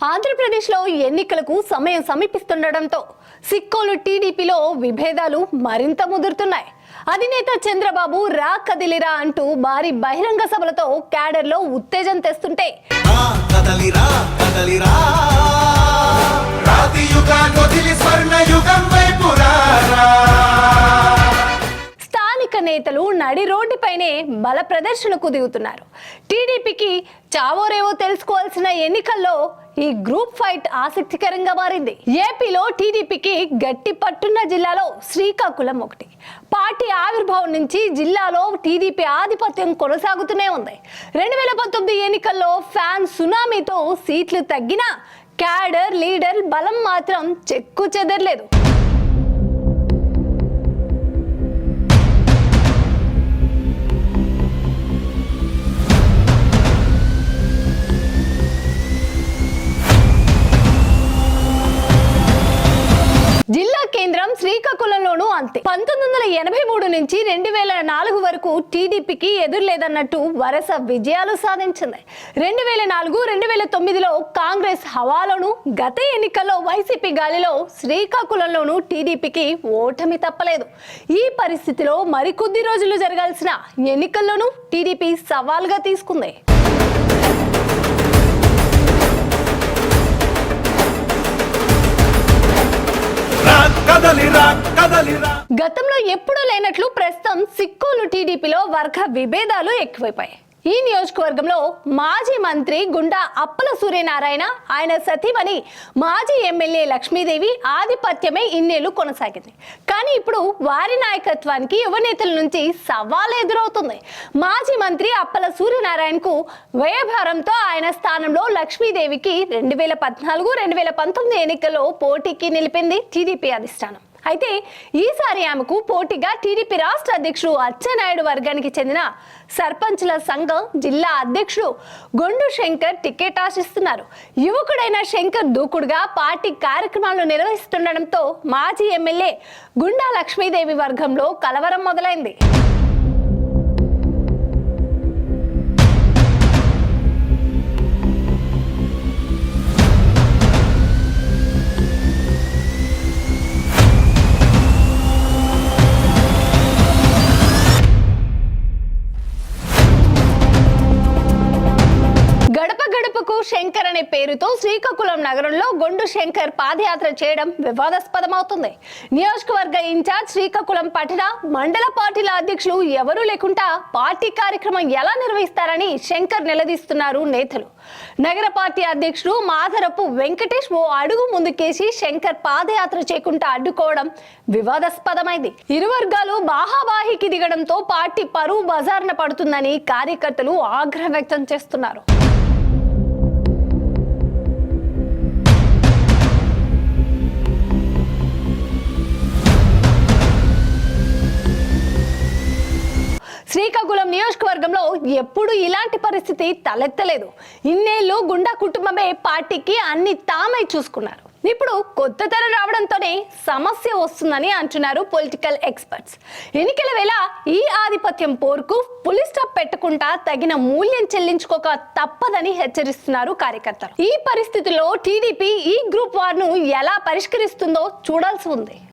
ఆంధ్రప్రదేశ్లో ఎన్నికలకు సమయం సమీపిస్తుండటంతో సిక్కోలు టీడీపీలో విభేదాలు మరింత ముదురుతున్నాయి. అధినేత చంద్రబాబు రా కదిలిరా అంటూ భారీ బహిరంగ సభలతో క్యాడర్లో ఉత్తేజం తెస్తుంటే. స్థానిక నేతలు నడి రోడ్డుపైనే బల ప్రదర్శనకు దిగుతున్నారు. టీడీపీకి చావోరేవో తెలుసుకోవాల్సిన ఎన్నికల్లో ఈ గ్రూప్ ఫైట్ ఆసక్తికరంగా మారింది. ఏపీలో టీడీపీకి గట్టి పట్టున్న జిల్లాలో శ్రీకాకుళం ఒకటి. పార్టీ ఆవిర్భావం నుంచి జిల్లాలో టీడీపీ ఆధిపత్యం కొనసాగుతూనే ఉంది. రెండు వేల పంతొమ్మిది ఎన్నికల్లో ఫ్యాన్ సునామీతో సీట్లు తగ్గినా క్యాడర్ లీడర్ బలం మాత్రం చెక్కు చెదరలేదు. శ్రీకాకుళంలోనూ అంతే. పంతొమ్మిది వందల ఎనభై మూడు నుంచి రెండు వేల నాలుగు వరకు టీడీపీకి ఎదురులేదన్నట్టు వరుస విజయాలు సాధించింది. రెండు వేల నాలుగు రెండు వేల తొమ్మిదిలో కాంగ్రెస్ హవాలోను గత ఎన్నికల్లో వైసీపీ గాలిలో శ్రీకాకుళంలోనూ టీడీపీకి ఓటమి తప్పలేదు. ఈ పరిస్థితిలో మరికొద్ది రోజులు జరగాల్సిన ఎన్నికల్లోనూ టీడీపీ సవాల్గా తీసుకుంది. గతంలో ఎప్పుడూ లేనట్లు ప్రస్తుతం సిక్కోలు టీడీపీలో వర్గ విభేదాలు ఎక్కువైపోయాయి. ఈ నియోజకవర్గంలో మాజీ మంత్రి గుండా అప్పల సూర్యనారాయణ ఆయన సతీమణి మాజీ ఎమ్మెల్యే లక్ష్మీదేవి ఆధిపత్యమే ఇన్నేళ్ళు కొనసాగింది. కానీ ఇప్పుడు వారి నాయకత్వానికి యువ నేతల నుంచి సవాల్ ఎదురవుతుంది. మాజీ మంత్రి అప్పల సూర్యనారాయణకు వ్యయభారంతో ఆయన స్థానంలో లక్ష్మీదేవికి రెండు వేల పద్నాలుగు రెండు వేల పంతొమ్మిది ఎన్నికల్లో పోటీకి నిలిపింది టీడీపీ అధిష్టానం. అయితే ఈసారి ఆమెకు పోటీగా టీడీపీ రాష్ట్ర అధ్యక్షుడు అచ్చెన్నాయుడు వర్గానికి చెందిన సర్పంచ్ల సంఘం జిల్లా అధ్యక్షుడు గొండు శంకర్ టికెట్ ఆశిస్తున్నారు. యువకుడైన శంకర్ దూకుడుగా పార్టీ కార్యక్రమాలు నిర్వహిస్తుండటంతో మాజీ ఎమ్మెల్యే గుండా లక్ష్మీదేవి వర్గంలో కలవరం మొదలైంది. గడప శంకర్ అనే పేరుతో శ్రీకాకుళం నగరంలో గొండు శంకర్ పాదయాత్ర చేయడం వివాదాస్పదమవుతుంది. నియోజకవర్గ ఇన్ఛార్జ్ శ్రీకాకుళం పట్టణ మండల పార్టీల అధ్యక్షులు ఎవరూ లేకుండా పార్టీ కార్యక్రమం ఎలా నిర్వహిస్తారని శంకర్ నిలదీస్తున్నారు నేతలు. నగర పార్టీ అధ్యక్షుడు మాధరపు వెంకటేష్ ఓ అడుగు ముందుకేసి శంకర్ పాదయాత్ర చేయకుండా అడ్డుకోవడం వివాదాస్పదమైంది. ఇరు వర్గాలు బాహాబాహికి దిగడంతో పార్టీ పరువు బజార్న పడుతుందని కార్యకర్తలు ఆగ్రహం వ్యక్తం చేస్తున్నారు. శ్రీకాకుళం నియోజకవర్గంలో ఎప్పుడు ఇలాంటి పరిస్థితి తలెత్తలేదు. ఇన్నేళ్ళు గుండా కుటుంబమే పార్టీకి అన్ని తామై చూసుకున్నారు. ఇప్పుడు కొత్త తరం రావడంతోనే సమస్య వస్తుందని అంటున్నారు పొలిటికల్ ఎక్స్పర్ట్స్. ఎన్నికల వేళ ఈ ఆధిపత్యం పోరుకు పులి స్టాప్ పెట్టకుండా తగిన మూల్యం చెల్లించుకోక తప్పదని హెచ్చరిస్తున్నారు కార్యకర్తలు. ఈ పరిస్థితిలో టీడీపీ ఈ గ్రూప్ వార్ను ఎలా పరిష్కరిస్తుందో చూడాల్సి ఉంది.